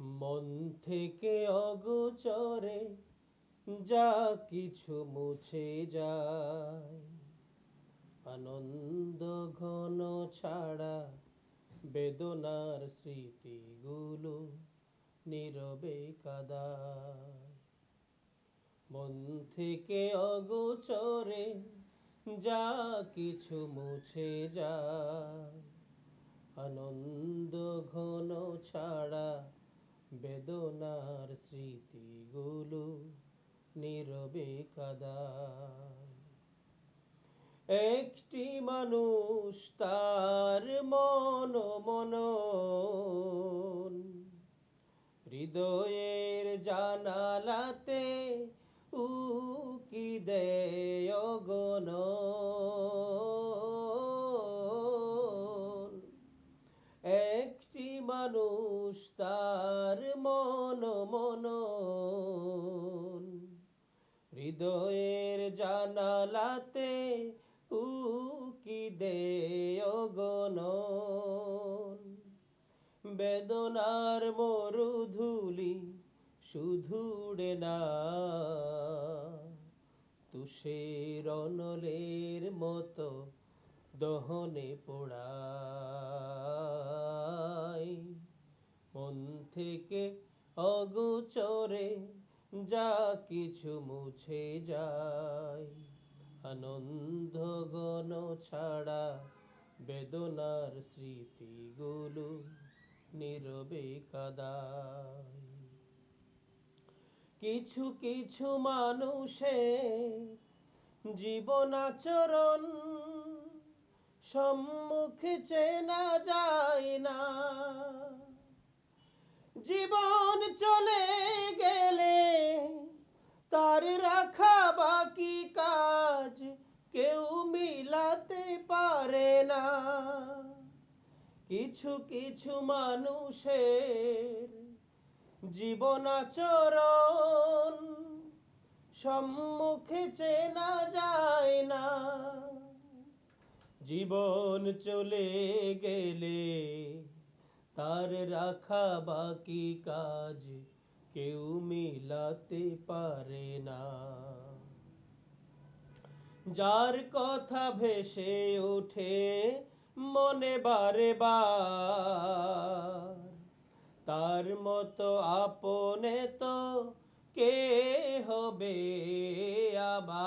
মন থেকে অগোচরে যা কিছু মুছে যায়। আনন্দ ঘন ছাড়া বেদনার স্মৃতিগুলো নীরবে কাদায়। মন থেকে অগোচরে যা কিছু মুছে যায়। আনন্দ ঘন ছাড়া বেদনার স্মৃতিগুলো নীরবে কাদায়। একটি মানুষ তার মন মন হৃদয়ের জানালাতে উকি দেয় গণ মানুষ তার মন মন। হৃদয়ের জানালাতে উকি দেয় গণ। বেদনার মরুধুলি শুধুড়ে না। তুষের অনলের মতো দহনে পোড়ায় থেকে অগোচরে যা কিছু মুছে যায়। আনন্দ গণ ছাড়া বেদনার স্মৃতিগুলো নীরবে কাদায়। কিছু কিছু মানুষে জীবন আচরণ সম্মুখে চেনা যায় না। জীবন চলে গেলে তার রাখা বাকি কাজ কেউ মিলাতে পারে না। কিছু কিছু মানুষের জীবন আচরণ সম্মুখে চেনা যায় না। জীবন চলে গেলে তার রাখা বাকি কাজ কেউ মিলাতে পারে না। যার কথা ভেসে ওঠে মনে বারে বার তার মতো আপনে তো কে হবে আবার?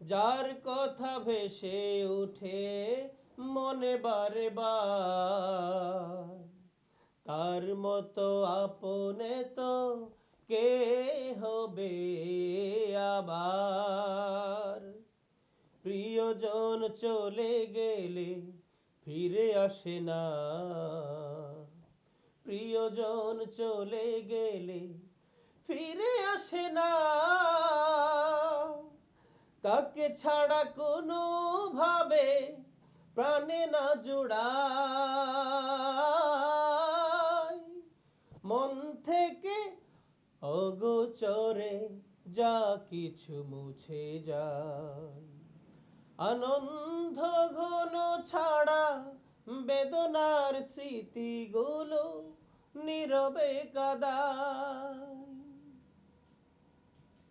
যার কথা ভেসে উঠে মনে বারে তার মতো আপনে তো কে হবে আবার? প্রিয়জন চলে গেলে ফিরে আসে না। প্রিয়জন চলে গেলে ফিরে আসে না। তাকে ছাড়া কোনো ভাবে প্রাণে না জোড়ায় মন থেকে অগোচরে যা কিছু মুছে যায়। আনন্দ ঘন ছাড়া বেদনার স্মৃতিগুলো নীরবে কাদায়।